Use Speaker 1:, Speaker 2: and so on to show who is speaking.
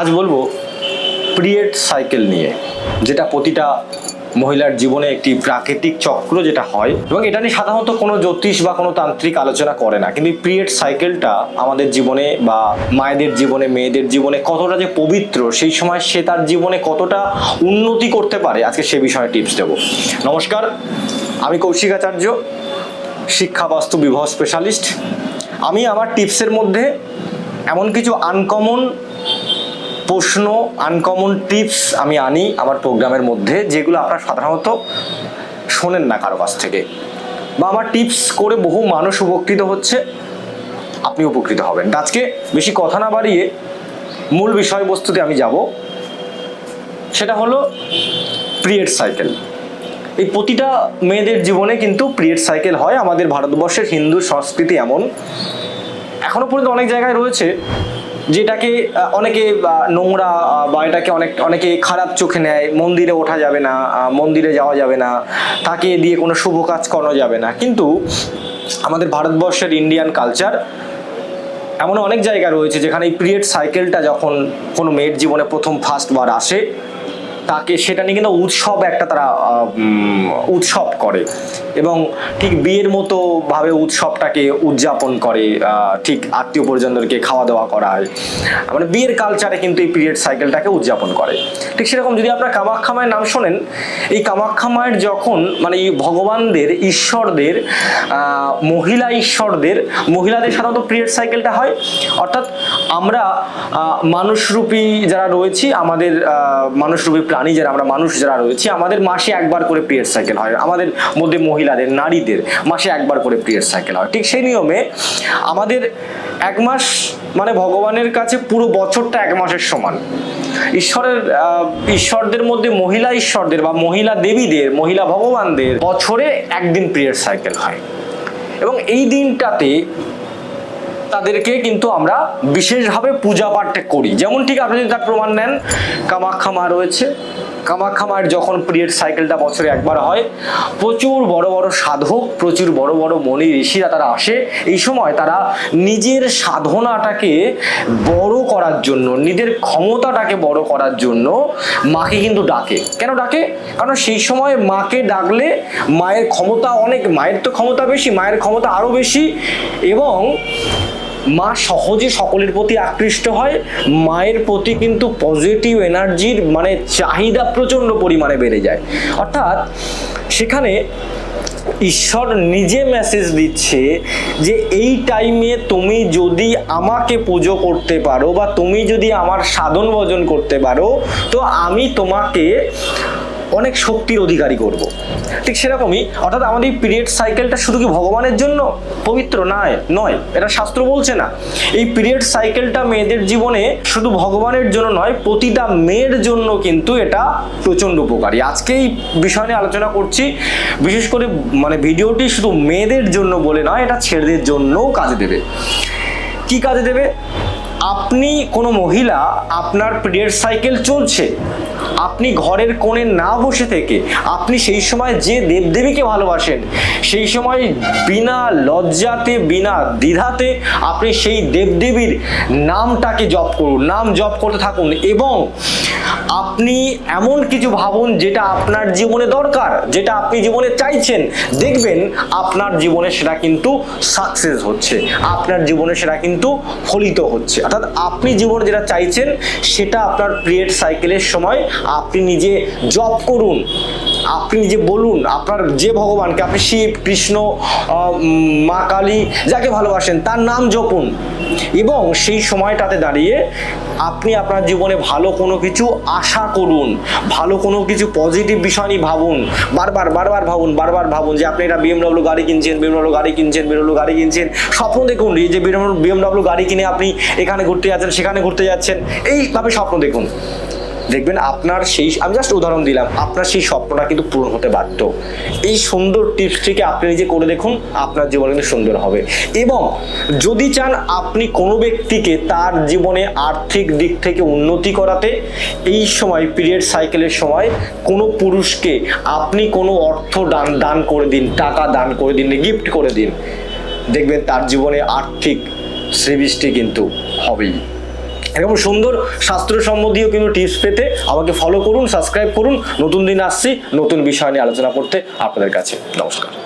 Speaker 1: আজ বলব period cycle নিয়ে, যেটা প্রতিটা মহিলার জীবনে একটি প্রাকৃতিক চক্র যেটা হয়, এবং এটা নিয়ে সাধারণত কোনো জ্যোতিষ বা কোনো তান্ত্রিক আলোচনা করে না। কিন্তু পিরিয়ড সাইকেলটা আমাদের জীবনে বা মায়েদের জীবনে, মেয়েদের জীবনে কতটা যে পবিত্র, সেই সময় সে তার জীবনে কতটা উন্নতি করতে পারে, আজকে সে বিষয়ে টিপস দেবো। নমস্কার, আমি কৌশিক আচার্য, শিক্ষা বাস্তু বিবাহ স্পেশালিস্ট আমি আমার টিপসের মধ্যে এমন কিছু আনকমন প্রশ্ন আনকমন টিপস আমি আনি আমার প্রোগ্রামের মধ্যে, যেগুলো আপনারা সাধারণত শোনেন না কারও কাছ থেকে। বা আমার টিপস করে বহু মানুষ উপকৃত হচ্ছে, আপনি উপকৃত হবেন। আজকে বেশি কথা না বাড়িয়ে মূল বিষয়বস্তুতে আমি যাব। সেটা হলো পিরিয়ড সাইকেল এই প্রতিটা মেয়েদের জীবনে কিন্তু পিরিয়ড সাইকেল হয়। আমাদের ভারতবর্ষের হিন্দু সংস্কৃতি এমন। এখনও পর্যন্ত অনেক জায়গায় রয়েছে। যেটাকে অনেকে নোংরা বা এটাকে অনেক, অনেকে খারাপ চোখে নেয়, মন্দিরে ওঠা যাবে না মন্দিরে যাওয়া যাবে না, তাকে দিয়ে কোনো শুভ কাজ করানো যাবে না। কিন্তু আমাদের ভারতবর্ষের ইন্ডিয়ান কালচার এমন অনেক জায়গা রয়েছে যেখানে এই পিরিয়ড সাইকেলটা যখন কোনো মেয়ের জীবনে প্রথম ফার্স্টবার আসে তাকে সেটা নিয়ে কিন্তু উৎসব একটা তারা উৎসব করে। এবং ঠিক বিয়ের মতো ভাবে উৎসবটাকে উদযাপন করে ঠিক আত্মীয় পরিজনদেরকে খাওয়া দাওয়া করায়। মানে বিয়ের কালচারে কিন্তু এই পিরিয়ড সাইকেলটাকে উদযাপন করে। ঠিক সেরকম যদি আপনার কামাখ্যা মায়ের নাম শোনেন, এই কামাখ্যা মায়ের যখন মানে এই ভগবানদের, ঈশ্বরদের মহিলা ঈশ্বরদের, মহিলাদের সাধারণত পিরিয়ড সাইকেলটা হয়। অর্থাৎ আমরা মানুষরূপী যারা রয়েছি, আমাদের মানুষরূপী প্রাণী যারা আমরা মানুষ যারা রয়েছি, আমাদের মাসে একবার করে পিরিয়ড সাইকেল হয়। আমাদের মধ্যে মহিলাদের, নারীদের মাসে একবার করে পিরিয়ড সাইকেল হয়। ঠিক সেই নিয়মে আমাদের এক মাস মানে ভগবানের কাছে পুরো বছরটা এক মাসের সমান। ঈশ্বরের ঈশ্বরদের মধ্যে মহিলা ঈশ্বরদের বা মহিলা দেবীদের, মহিলা ভগবানদের বছরে একদিন পিরিয়ড সাইকেল হয়। এবং এই দিনটাতে তাদেরকে কিন্তু আমরা বিশেষভাবে পূজা পাঠ করি। যেমন ঠিক আপনি যদি তার প্রমাণ নেন কামাখ্যা মা রয়েছে। কামাখ্যা মায়ের যখন পিরিয়ড সাইকেলটা বছরে একবার হয়, প্রচুর বড় বড় সাধক, প্রচুর বড় বড় মনি, ঋষিরা তারা আসে। এই সময় তারা নিজের সাধনাটাকে বড় করার জন্য, নিজের ক্ষমতাটাকে বড় করার জন্য মাকে কিন্তু ডাকে। কেন ডাকে? কারণ সেই সময় মাকে ডাকলে মায়ের ক্ষমতা অনেক, মায়ের তো ক্ষমতা বেশি, মায়ের ক্ষমতা আরও বেশি এবং মা সহজে সকলের প্রতি আকৃষ্ট হয়, মায়ের প্রতি কিন্তু পজিটিভ এনার্জির মানে চাহিদা প্রচণ্ড পরিমাণে বেড়ে যায়। অর্থাৎ সেখানে ঈশ্বর নিজে মেসেজ দিচ্ছে যে এই টাইমে তুমি যদি আমাকে পুজো করতে পারো বা তুমি যদি আমার সাধন ভজন করতে পারো, তো আমি তোমাকে অনেক শক্তির অধিকারী করব। ঠিক সেরকমই, অর্থাৎ আমাদের পিরিয়ড সাইকেলটা শুধু কি ভগবানের জন্য? পবিত্র নয় নয়। এটা শাস্ত্র বলছে না। এই পিরিয়ড সাইকেলটা মেয়েদের জীবনে শুধু ভগবানের জন্য নয়, প্রতিটা মেয়ের জন্য কিন্তু এটা প্রচণ্ড উপকারী। আজকে এই বিষয় নিয়ে আলোচনা করছি। বিশেষ করে মানে ভিডিওটি শুধু মেয়েদের জন্য বলে নয়, এটা ছেলেদের জন্যও কাজে দেবে। কি কাজে দেবে? আপনি কোনো মহিলা, আপনার পিরিয়ড সাইকেল চলছে। আপনি ঘরের কোণে না বসে থেকে আপনি সেই সময় যে দেবদেবীকে ভালোবাসেন, সেই সময় বিনা লজ্জাতে, বিনা দ্বিধাতে আপনি সেই দেবদেবীর নামটাকে জপ করুন, নাম জপ করতে থাকুন এবং আপনি এমন কিছু ভাবুন যেটা আপনার জীবনে দরকার, যেটা আপনি জীবনে চাইছেন। দেখবেন আপনার জীবনে সেটা কিন্তু সাকসেস হচ্ছে, আপনার জীবনে সেটা কিন্তু ফলিত হচ্ছে। অর্থাৎ আপনি জীবনে যেটা চাইছেন, সেটা আপনার পিরিয়ড সাইকেলের সময় আপনি নিজে জপ করুন, আপনি নিজে বলুন আপনার যে ভগবানকে, আপনি শিব, কৃষ্ণ মা কালী যাকে ভালোবাসেন, তার নাম জপুন। এবং সেই সময়টাতে দাঁড়িয়ে আপনি আপনার জীবনে ভালো কোনো কিছু আশা করুন, ভালো কোনো কিছু পজিটিভ বিষয় নিয়ে ভাবুন। বারবার বারবার ভাবুন বারবার ভাবুন যে আপনি এটা বিএমডব্লিউ গাড়ি কিনছেন বিএমডব্লিউ গাড়ি কিনছেন বিএমডব্লিউ গাড়ি কিনছেন। স্বপ্ন দেখুন এই যে বিএমডব্লিউ গাড়ি কিনে আপনি এখানে ঘুরতে যাচ্ছেন, সেখানে ঘুরতে যাচ্ছেন, এইভাবে স্বপ্ন দেখুন। দেখবেন আপনার সেই, আমি জাস্ট উদাহরণ দিলাম, আপনার সেই স্বপ্নটা কিন্তু পূরণ হতে বাধ্য। এই সুন্দর টিপসটিকে আপনি নিজে করে দেখুন, আপনার জীবন কিন্তু সুন্দর হবে। এবং যদি চান আপনি কোনো ব্যক্তিকে তার জীবনে আর্থিক দিক থেকে উন্নতি করাতে, এই সময় পিরিয়ড সাইকেলের সময় কোনো পুরুষকে আপনি কোনো অর্থ দান দান করে দিন, টাকা দান করে দিন গিফট করে দিন, দেখবেন তার জীবনে আর্থিক শ্রীবৃষ্টি কিন্তু হবেই। এরকম সুন্দর শাস্ত্র সম্বন্ধীয় কিন্তু টিপস পেতে আমাকে ফলো করুন সাবস্ক্রাইব করুন। নতুন দিন আসছি, নতুন বিষয় নিয়ে আলোচনা করতে আপনাদের কাছে। নমস্কার।